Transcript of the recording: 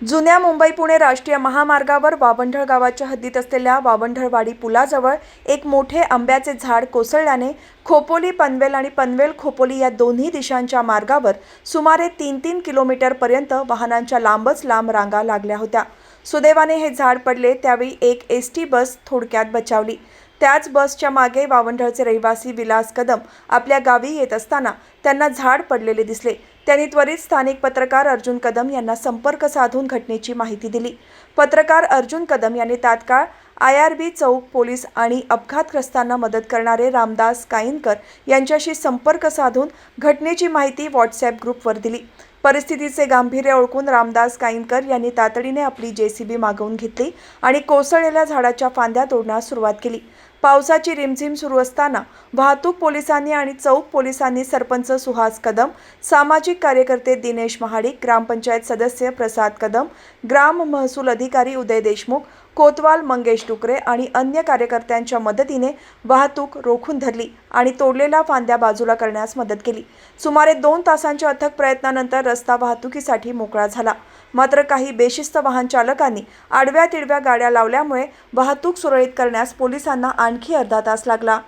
जुन्या मुंबई पुणे राष्ट्रीय महामार्गावर वावंढळ गावाच्या हद्दीत असलेल्या वावंढळवाडी पुलाजवळ एक मोठे आंब्याचे झाड कोसळल्याने खोपोली पनवेल आणि पनवेल खोपोली या दोन्ही दिशांच्या मार्गावर सुमारे तीन तीन किलोमीटरपर्यंत वाहनांच्या लांबच लांब रांगा लागल्या होत्या. सुदैवाने हे झाड पडले त्यावेळी एक एस टी बस थोडक्यात बचावली. त्याच बसच्या मागे वावंढळचे रहिवासी विलास कदम आपल्या गावी येत असताना त्यांना झाड पडलेले दिसले. त्यांनी त्वरित स्थानिक पत्रकार अर्जुन कदम यांना संपर्क साधून घटनेची माहिती दिली. पत्रकार अर्जुन कदम यांनी तात्काळ आय आर बी चौक पोलीस आणि अपघातग्रस्तांना मदत करणारे रामदास काईनकर यांच्याशी संपर्क साधून घटनेची माहिती व्हॉट्सॲप ग्रुपवर दिली. परिस्थितीचे गांभीर्य ओळखून रामदास काईनकर यांनी तातडीने आपली जेसीबी मागवून घेतली आणि कोसळलेल्या झाडाच्या फांद्या तोडण्यास सुरुवात केली. पावसाची रिमझिम सुरू असताना वाहतूक पोलिसांनी आणि चौक पोलिसांनी सरपंच सुहास कदम सामाजिक कार्यकर्ते दिनेश महाडिक ग्रामपंचायत सदस्य प्रसाद कदम ग्राम महसूल अधिकारी उदय देशमुख कोतवाल मंगेश डुकरे आणि अन्य कार्यकर्त्यांच्या मदतीने वाहतूक रोखून धरली. आणि तोडलेल्या फांद्या बाजूला करण्यास मदत केली. सुमारे दोन तासांच्या अथक प्रयत्नानंतर रस्ता वाहतुकीसाठी मोकळा झाला. मात्र काही बेशिस्त वाहन चालकांनी आडव्या तिडव्या गाड्या लावल्यामुळे वाहतूक सुरळीत करण्यास पोलिसांना आणखी अर्धा तास लागला.